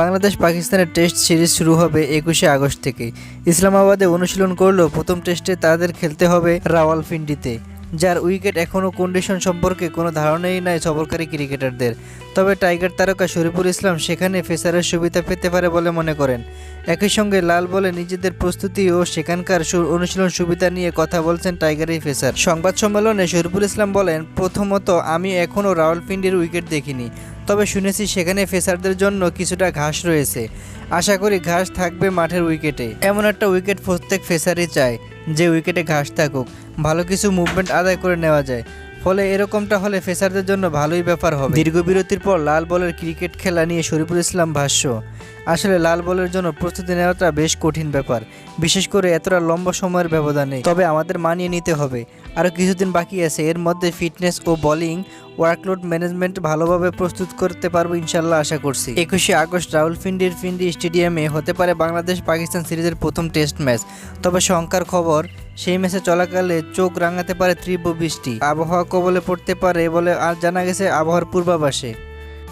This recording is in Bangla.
বাংলাদেশ পাকিস্তানের টেস্ট সিরিজ শুরু হবে একুশে আগস্ট থেকে। ইসলামাবাদে অনুশীলন করলেও প্রথম টেস্টে তাদের খেলতে হবে রাওয়ালপিন্ডিতে, যার উইকেট এখনও কন্ডিশন সম্পর্কে কোনো ধারণাই নাই সফরকারী ক্রিকেটারদের। তবে টাইগার তারকা শরীফুল ইসলাম সেখানে ফেসারের সুবিধা পেতে পারে বলে মনে করেন। একই সঙ্গে লাল বলে নিজেদের প্রস্তুতি ও সেখানকার অনুশীলন সুবিধা নিয়ে কথা বলছেন টাইগারের ফেসার। সংবাদ সম্মেলনে শরীফুল ইসলাম বলেন, প্রথমত, আমি এখনও রাওয়ালপিন্ডির উইকেট দেখিনি। তবে শুনেছি সেখানে ফেসারদের জন্য কিছুটা ঘাস রয়েছে। আশা করি ঘাস থাকবে মাঠের উইকেটে। এমন একটা উইকেট প্রত্যেক ফেসারই চায়, যে উইকেটে ঘাস থাকুক। ভালো কিছু মুভমেন্ট আদায় করে নেওয়া যায়। ফলে এরকমটা হলে ফেসারদের জন্য ভালোই ব্যাপার হবে। দীর্ঘ বিরতির পর লাল বলের ক্রিকেট খেলা নিয়ে শরীফুল ইসলাম ভাষ্য। আসলে লাল বলের জন্য প্রস্তুতি নেওয়াটা বেশ কঠিন ব্যাপার। বিশেষ করে এতটা লম্বা সময়ের ব্যবধানে। তবে আমাদের মানিয়ে নিতে হবে। আরও কিছুদিন বাকি আছে। এর মধ্যে ফিটনেস ও বোলিং, ওয়ার্কলোড ম্যানেজমেন্ট ভালোভাবে প্রস্তুত করতে পারব ইনশাল্লাহ আশা করছি। একুশে আগস্ট রাহুলপিন্ডির ফিন্ডি স্টেডিয়ামে হতে পারে বাংলাদেশ পাকিস্তান সিরিজের প্রথম টেস্ট ম্যাচ। তবে শঙ্কার খবর, সেই ম্যাচে চলাকালে চোখ রাঙাতে পারে তীব্র বৃষ্টি। আবহাওয়া কবলে পড়তে পারে বলে আর জানা গেছে আবহাওয়ার পূর্বাভাসে।